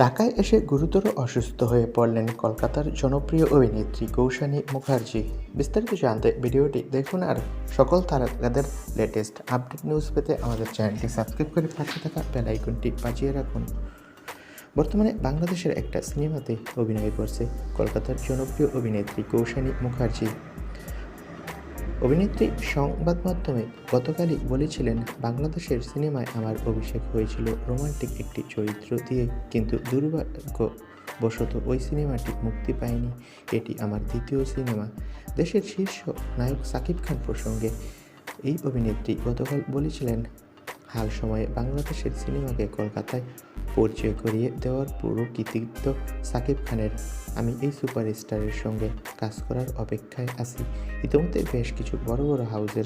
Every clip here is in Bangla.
ঢাকায় এসে গুরুতর অসুস্থ হয়ে পড়লেন কলকাতার জনপ্রিয় অভিনেত্রী কৌশানী মুখার্জি। বিস্তারিত জানতে ভিডিওটি দেখুন আর সকল তারকাদের লেটেস্ট আপডেট নিউজ পেতে আমাদের চ্যানেলটি সাবস্ক্রাইব করে পাশে থাকা বেল আইকনটি বাজিয়ে রাখুন। বর্তমানে বাংলাদেশের একটা সিনেমাতে অভিনয় করছে কলকাতার জনপ্রিয় অভিনেত্রী কৌশানী মুখার্জি। অভিনেত্রী সংবাদ মাধ্যমে গতকালই বলেছিলেন, বাংলাদেশের সিনেমায় আমার অভিষেক হয়েছিল রোমান্টিক একটি চরিত্র দিয়ে, কিন্তু দুর্ভাগ্য দুর্ভাগ্যবশত ওই সিনেমাটি মুক্তি পায়নি। এটি আমার দ্বিতীয় সিনেমা। দেশের শীর্ষ নায়ক সাকিব খান প্রসঙ্গে এই অভিনেত্রী গতকাল বলেছিলেন, হাল সময়ে বাংলাদেশের সিনেমাকে কলকাতায় পরিচয় করিয়ে দেওয়ার পুরো কৃতিত্ব সাকিব খানের। আমি এই সুপারস্টারের সঙ্গে কাজ করার অপেক্ষায় আছি। ইতিমধ্যে বেশ কিছু বড় বড় হাউসের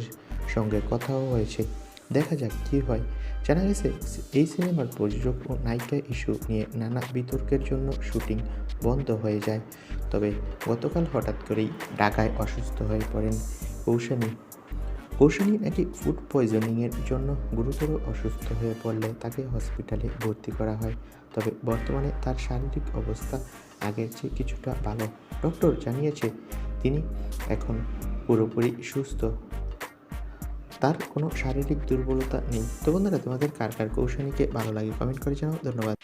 সঙ্গে কথাও হয়েছে। দেখা যাক কী হয়। জানা গেছে, এই সিনেমার প্রযোজক ও নায়িকা ইস্যু নিয়ে নানা বিতর্কের জন্য শুটিং বন্ধ হয়ে যায়। তবে গতকাল হঠাৎ করেই ঢাকায় অসুস্থ হয়ে পড়েন কৌশানী কৌশলী নাকি ফুড পয়জনিংয়ের জন্য গুরুতর অসুস্থ হয়ে পড়লে তাকে হসপিটালে ভর্তি করা হয়? তবে বর্তমানে তার শারীরিক অবস্থা আগের চেয়ে কিছুটা ভালো। ডক্টর জানিয়েছে, তিনি এখন পুরোপুরি সুস্থ। তার কোনো শারীরিক দুর্বলতা নেই। তো বন্ধুরা, তোমাদের কার কার কৌশলীকে ভালো লাগে কমেন্ট করে জানাও। ধন্যবাদ।